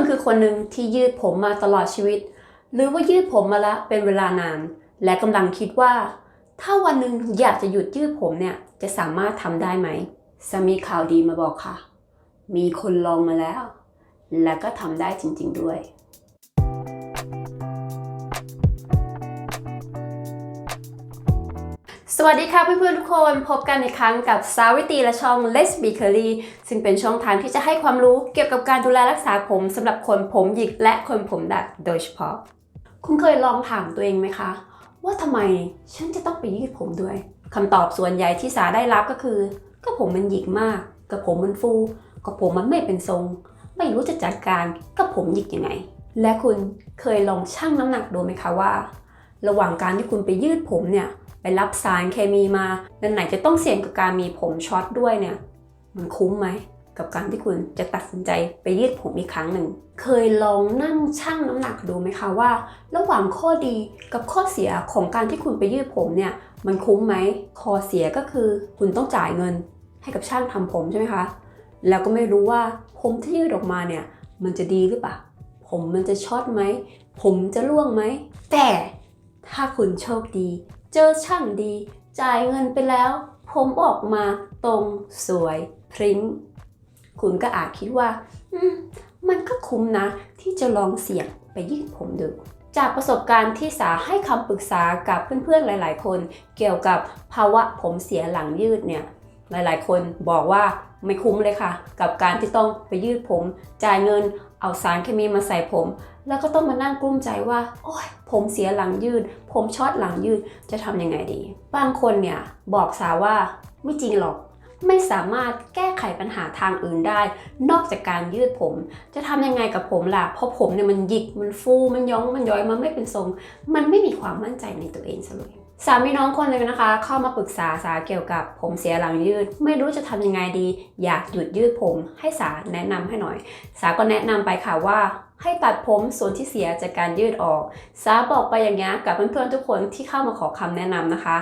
คุณคือคนหนึ่งที่ยืดผมมาตลอดชีวิต หรือว่ายืดผมมาละเป็นเวลานาน และกำลังคิดว่า ถ้าวันหนึ่งอยากจะหยุดยืดผมเนี่ยจะสามารถทำได้ไหมสามีข่าวดีมาบอกค่ะ มีคนลองมาแล้ว และก็ทำได้จริง ๆ ด้วย วัสดีค่ะเพื่อนๆทุกคนพบกันอีกครั้งกับสาวิตีและช่อง Let's Be Curly ซึ่งเป็นช่องทางที่จะให้ความรู้เกี่ยวกับการดูแลรักษาผมสำหรับคนผมหยิกและคนผมดัดโดยเฉพาะ คุณเคยลองถามตัวเองไหมคะ ว่าทำไมฉันจะต้องไปยืดผมด้วยคำตอบส่วนใหญ่ที่สาได้รับก็คือ ก็ผมมันหยิกมากก็ผมมันฟู ก็ผมมันไม่เป็นทรง ไม่รู้จะจัดการก็ผมหยิกยังไง และคุณเคยลองชั่งน้ำหนักดูไหมคะว่า ระหว่างการที่คุณไปยืดผมเนี่ย ไปรับสารเคมีมาแล้วไหนจะต้องเสี่ยงกับการมีผมช็อตด้วยเนี่ย มันคุ้มไหม กับการที่คุณจะตัดสินใจไปยืดผมอีกครั้งหนึ่ง เคยลองนั่งชั่งน้ำหนักดูไหมคะว่า ระหว่างข้อดีกับข้อเสียของการที่คุณไปยืดผมเนี่ย มันคุ้มไหมข้อเสียก็คือคุณต้องจ่ายเงินให้กับช่างทำผมใช่ไหมคะ แล้วก็ไม่รู้ว่าผมที่ยืดออกมาเนี่ย มันจะดีหรือเปล่า ผมมันจะช็อตไหม ผมจะร่วงไหม แต่ถ้าคุณโชคดี เจอช่างดี จ่ายเงินไปแล้ว ผมออกมาตรงสวยพริ้งคุณก็อาจคิดว่า อืม มันก็คุ้มนะ ที่จะลองเสี่ยงไปยืดผมดู จากประสบการณ์ที่สาให้คำปรึกษากับเพื่อนๆหลาย ๆ คน เกี่ยวกับภาวะผมเสียหลังยืดเนี่ย หลายๆ คนบอกว่าไม่คุ้มเลยค่ะ กับการที่ต้องไปยืดผม จ่ายเงินเอาสารเคมีมาใส่ผม แล้วก็ต้องมานั่งกลุ้มใจว่าโอ้ยผมเสียหลังยืด ผมช็อตหลังยืดจะทำยังไงดี บางคนเนี่ยบอกสาวว่าไม่จริงหรอก ไม่สามารถแก้ไขปัญหาทางอื่นได้ นอกจากการยืดผม จะทำยังไงกับผมล่ะเพราะผมเนี่ยมันหยิกมันฟู มันย้องมันย้อยมันไม่เป็นทรง มันไม่มีความมั่นใจในตัวเองซะเลยสามีน้องคนหนึ่งนะคะ เข้ามาปรึกษาสาเกี่ยวกับผมเสียหลังยืด ไม่รู้จะทำยังไงดี อยากหยุดยืดผม ให้สาแนะนำให้หน่อย สาก็แนะนำไปค่ะว่าให้ตัดผมส่วนที่เสียจากการยืดออก สาบอกไปอย่างนี้ยกับเพื่อนๆทุกคนที่เข้ามาขอคำแนะนำนะคะ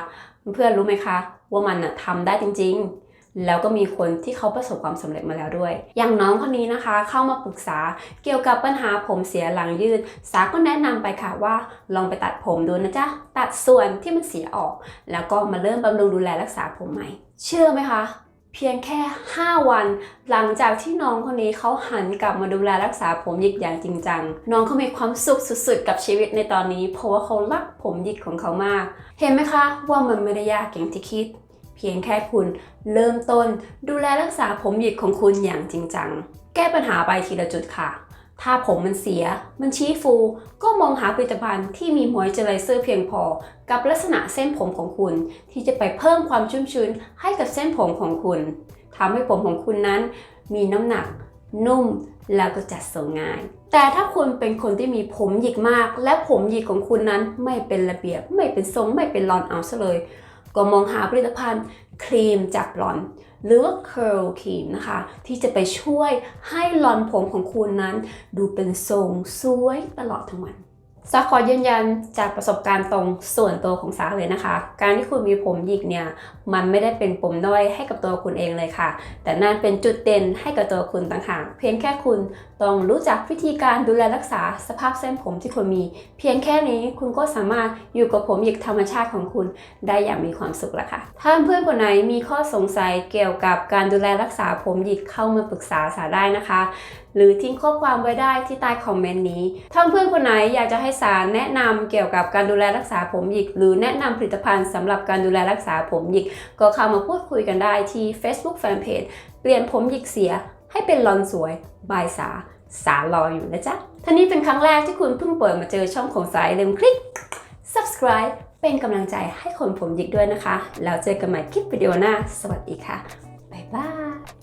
เพื่อนรู้ไหมคะ ว่ามันน่ะทำได้จริง ๆ แล้วก็มีคนที่เขาประสบความสำเร็จมาแล้วด้วย อย่างน้องคนนี้นะคะ เข้ามาปรึกษาเกี่ยวกับปัญหาผมเสียหลังยืด สาก็แนะนำไปค่ะว่าลองไปตัดผมดูนะจ๊ะ ตัดส่วนที่มันเสียออก แล้วก็มาเริ่มบำรุงดูแลรักษาผมใหม่ เชื่อไหมคะเพียงแค่ 5 วัน หลังจากที่น้องคนนี้เขาหันกลับมาดูแลรักษาผมหยิกอย่างจริงจัง น้องเขามีความสุขสุดๆ กับชีวิตในตอนนี้ เพราะว่าเขารักผมหยิกของเขามาก เห็นไหมคะว่ามันไม่ได้ยากอย่างที่คิด เพียงแค่คุณเริ่มต้น ดูแลรักษาผมหยิกของคุณอย่างจริงจัง แก้ปัญหาไปทีละจุดค่ะ ถ้าผมมันเสีย มันชี้ฟู ก็มองหาผลิตภัณฑ์ที่มีมอยเจอไรเซอร์เพียงพอ กับลักษณะเส้นผมของคุณ ที่จะไปเพิ่มความชุ่มชื้นให้กับเส้นผมของคุณทำให้ผมของคุณนั้น มีน้ำหนัก นุ่มแล้วก็จัดทรงง่าย แต่ถ้าคุณเป็นคนที่มีผมหยิกมาก และผมหยิกของคุณนั้นไม่เป็นระเบียบ ไม่เป็นทรง ไม่เป็นรอนเอาซะเลย ก็มองหาผลิตภัณฑ์ครีมจากรอน หรือว่า curl ครีมนะคะ ที่จะไปช่วยให้หลอนผมของคุณนั้น ดูเป็นทรงสวยตลอดทั้งวัน สาขอยืนยันจากประสบการณ์ตรงส่วนตัวของสาเลยนะคะ การที่คุณมีผมหยิกเนี่ย มันไม่ได้เป็นปมด้อยให้กับตัวคุณเองเลยค่ะ แต่นั่นเป็นจุดเด่นให้กับตัวคุณต่างหาก เพียงแค่คุณต้องรู้จักวิธีการดูแลรักษาสภาพเส้นผมที่คุณมี เพียงแค่นี้คุณก็สามารถอยู่กับผมหยิกธรรมชาติของคุณได้อย่างมีความสุขล้วค่ะ ถ้าเพื่อนคนไหนมีข้อสงสัยเกี่ยวกับการดูแลรักษาผมหยิกเข้ามาปรึกษาสาได้นะคะหรือทิ้งข้อความไว้ได้ที่ใต้คอมเมนต์นี้ ถ้าเพื่อนคนไหนอยากจะให้สารแนะนำเกี่ยวกับการดูแลรักษาผมหยิก หรือแนะนำผลิตภัณฑ์สำหรับการดูแลรักษาผมหยิก ก็เข้ามาพูดคุยกันได้ที่ Facebook Fanpage เปลี่ยนผมหยิกเสีย ให้เป็นลอนสวยบายสาสารออยู่นะจ๊ะท่านี้เป็นครั้งแรกที่คุณเพิ่งเปิดมาเจอช่องของสายลืมคลิก subscribe เป็นกำลังใจให้คนผมหยิกด้วยนะคะ แล้วเจอกันใหม่คลิปวิดีโอหน้า สวัสดีค่ะ บ๊ายบาย